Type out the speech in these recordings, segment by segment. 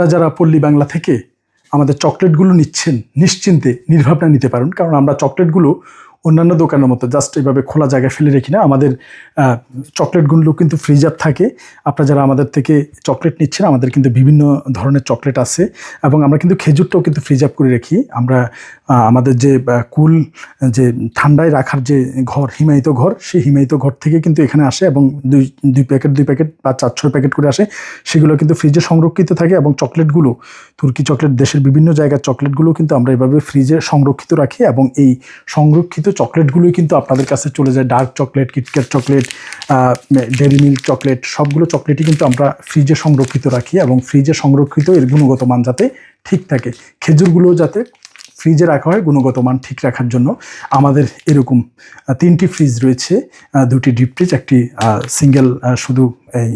আপনারা যারা পল্লী বাংলা থেকে আমাদের চকলেটগুলো নিচ্ছেন, নিশ্চিন্তে, নির্ভাবনা নিতে পারেন। কারণ আমরা চকলেটগুলো অন্যান্য দোকানের মতো জাস্ট এইভাবে খোলা জায়গায় ফেলে রেখি না, আমাদের চকলেটগুলো কিন্তু ফ্রিজার থাকে। আপনারা যারা আমাদের থেকে চকলেট নিচ্ছেন, আমাদের কিন্তু বিভিন্ন ধরনের চকলেট আছে। এবং আমরা কিন্তু খেজুরটাও কিন্তু ফ্রিজ আপ করে রাখি। আমরা আমাদের যে কুল, যে ঠান্ডায় রাখার যে ঘর, হিমায়িত ঘর, সেই হিমায়িত ঘর থেকে কিন্তু এখানে আসে এবং দুই দুই প্যাকেট দুই প্যাকেট বা চার, ছয় প্যাকেট করে আসে। সেগুলো কিন্তু ফ্রিজে সংরক্ষিত থাকে এবং চকলেটগুলো তুর্কি চকলেট দেশের বিভিন্ন জায়গার চকলেটগুলো কিন্তু আমরা এভাবে ফ্রিজে সংরক্ষিত রাখি এবং এই সংরক্ষিত চকলেটগুলোই কিন্তু আপনাদের কাছে চলে যায়। Dark chocolate KitKat chocolate dairy milk chocolate সবগুলো চকলেটই কিন্তু আমরা ফ্রিজে সংরক্ষিত রাখি এবং ফ্রিজে সংরক্ষিত এর গুণগত মান যাতে ঠিক থাকে। খেজুরগুলো যাতে ফ্রিজে রাখা হয় গুণগত মান ঠিক রাখার জন্য। আমাদের এরকম তিনটি ফ্রিজ রয়েছে দুটি ডিপ ফ্রিজ, একটি সিঙ্গেল শুধু এই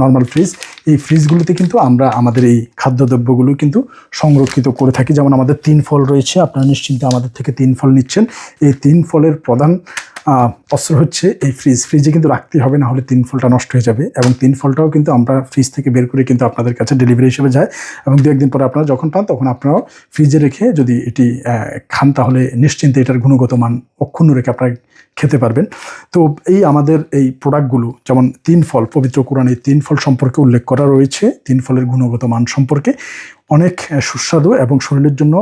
নর্মাল ফ্রিজ। এই ফ্রিজগুলোতে কিন্তু আমরা আমাদের এই খাদ্যদ্রব্যগুলো কিন্তু সংরক্ষিত করে থাকি। যেমন আমাদের তিন ফল রয়েছে, আপনারা নিশ্চিন্তে আমাদের থেকে তিন ফল নিচ্ছেন। এই তিন ফলের প্রধান অস্ত্র হচ্ছে এই ফ্রিজ ফ্রিজে কিন্তু রাখতে হবে না হলে তিন ফলটা নষ্ট হয়ে যাবে। এবং তিন ফলটাও কিন্তু আমরা ফ্রিজ থেকে বের করে কিন্তু আপনাদের কাছে ডেলিভারি হিসেবে যায়। এবং দু একদিন পরে আপনারা যখন পান, তখন আপনারাও ফ্রিজে রেখে যদি এটি খান, তাহলে নিশ্চিন্তে এটার গুণগত মান অক্ষুণ্ণ রেখে আপনারা খেতে পারবেন। তো এই আমাদের এই প্রোডাক্টগুলো যেমন তিন ফল, পবিত্র কোরআনে তিন ফল সম্পর্কে উল্লেখ করা রয়েছে। তিন ফলের গুণগত মান সম্পর্কে অনেক সুস্বাদু এবং শরীরের জন্য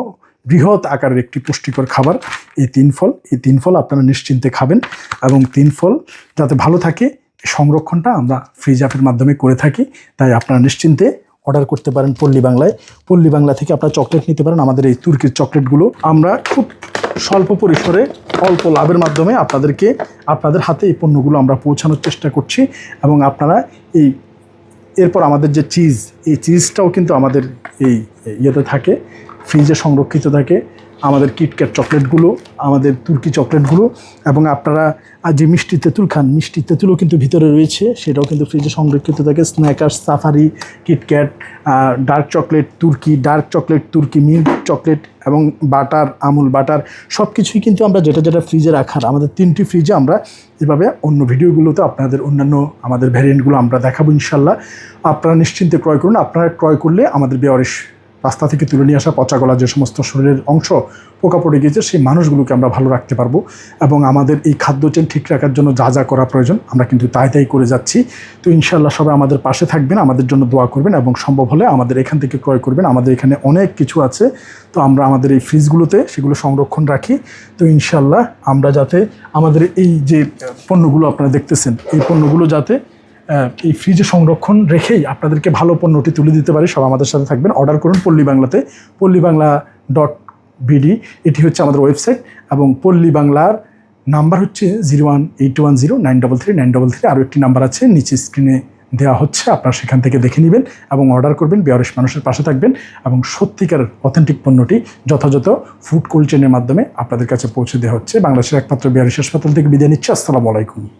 বৃহৎ আকারের একটি পুষ্টিকর খাবার, এই তিন ফল। এই তিন ফল আপনারা নিশ্চিন্তে খাবেন এবং তিন ফল যাতে ভালো থাকে সংরক্ষণটা আমরা ফ্রিজ অ্যাপের মাধ্যমে করে থাকি। তাই আপনারা নিশ্চিন্তে অর্ডার করতে পারেন পল্লী বাংলায়। পল্লী বাংলা থেকে আপনারা চকলেট নিতে পারেন। আমাদের এই তুর্কির চকলেটগুলো আমরা খুব স্বল্প পরিসরে অল্প লাভের মাধ্যমে আপনাদেরকে, আপনাদের হাতে এই পণ্যগুলো আমরা পৌঁছানোর চেষ্টা করছি এবং আপনারা এই এরপর আমাদের যে চিজ এই চিজটাও কিন্তু আমাদের এই ইয়েতে থাকে ফ্রিজে সংরক্ষিত থাকে। আমাদের কিটক্যাট চকলেটগুলো আমাদের তুর্কি চকলেটগুলো এবং আপনারা, আর যে মিষ্টি তেঁতুল খান, মিষ্টি তেঁতুলও কিন্তু ভিতরে রয়েছে, সেটাও কিন্তু ফ্রিজে সংরক্ষিত থাকে Snickers safari KitKat dark chocolate তুর্কি ডার্ক চকলেট তুর্কি মিল্ক চকলেট এবং বাটার আমুল বাটার সব কিছুই কিন্তু আমরা যেটা যেটা ফ্রিজে রাখার, আমাদের তিনটি ফ্রিজে আমরা এভাবে অন্য ভিডিওগুলোতে আপনাদের অন্যান্য আমাদের ভ্যারিয়েন্টগুলো আমরা দেখাবো ইনশাল্লাহ। আপনারা নিশ্চিন্তে ক্রয় করুন, আপনারা ক্রয় করলে আমাদের বেয়ারিশ রাস্তা থেকে তুলে নিয়ে আসা পচা গলা যে সমস্ত শরীরের অংশ পোকা পড়ে গিয়েছে, সেই মানুষগুলোকে আমরা ভালো রাখতে পারব এবং আমাদের এই খাদ্য চেন ঠিক রাখার জন্য যা যা করা প্রয়োজন, আমরা কিন্তু তাই তাই করে যাচ্ছি। তো ইনশাল্লাহ সবাই আমাদের পাশে থাকবেন, আমাদের জন্য দোয়া করবেন এবং সম্ভব হলে আমাদের এখান থেকে ক্রয় করবেন। আমাদের এখানে অনেক কিছু আছে, তো আমরা আমাদের এই ফ্রিজগুলোতে সেগুলো সংরক্ষণ রাখি। তো ইনশাল্লাহ আমরা যাতে আমাদের এই যে পণ্যগুলো আপনারা দেখতেছেন, এই পণ্যগুলো যাতে এই ফ্রিজে সংরক্ষণ রেখেই আপনাদেরকে ভালো পণ্যটি তুলে দিতে পারি। সব আমাদের সাথে থাকবেন। অর্ডার করুন পল্লী বাংলাতে। পল্লী বাংলা ডট বিডি এটি হচ্ছে আমাদের ওয়েবসাইট এবং পল্লী বাংলার নাম্বার হচ্ছে zero one eight one zero nine double three nine double three আরও একটি নাম্বার আছে, নিচে স্ক্রিনে দেওয়া হচ্ছে। আপনারা সেখান থেকে দেখে নেবেন এবং অর্ডার করবেন বেয়ারিশ মানুষের পাশে থাকবেন এবং সত্যিকার অথেন্টিক পণ্যটি যথাযথ ফুড কোল্ড চেনের মাধ্যমে আপনাদের কাছে পৌঁছে দেওয়া হচ্ছে। বাংলাদেশের একমাত্র বেয়ারিশ হাসপাতাল থেকে বিদায় নিচ্ছে। আসসালামু আলাইকুম।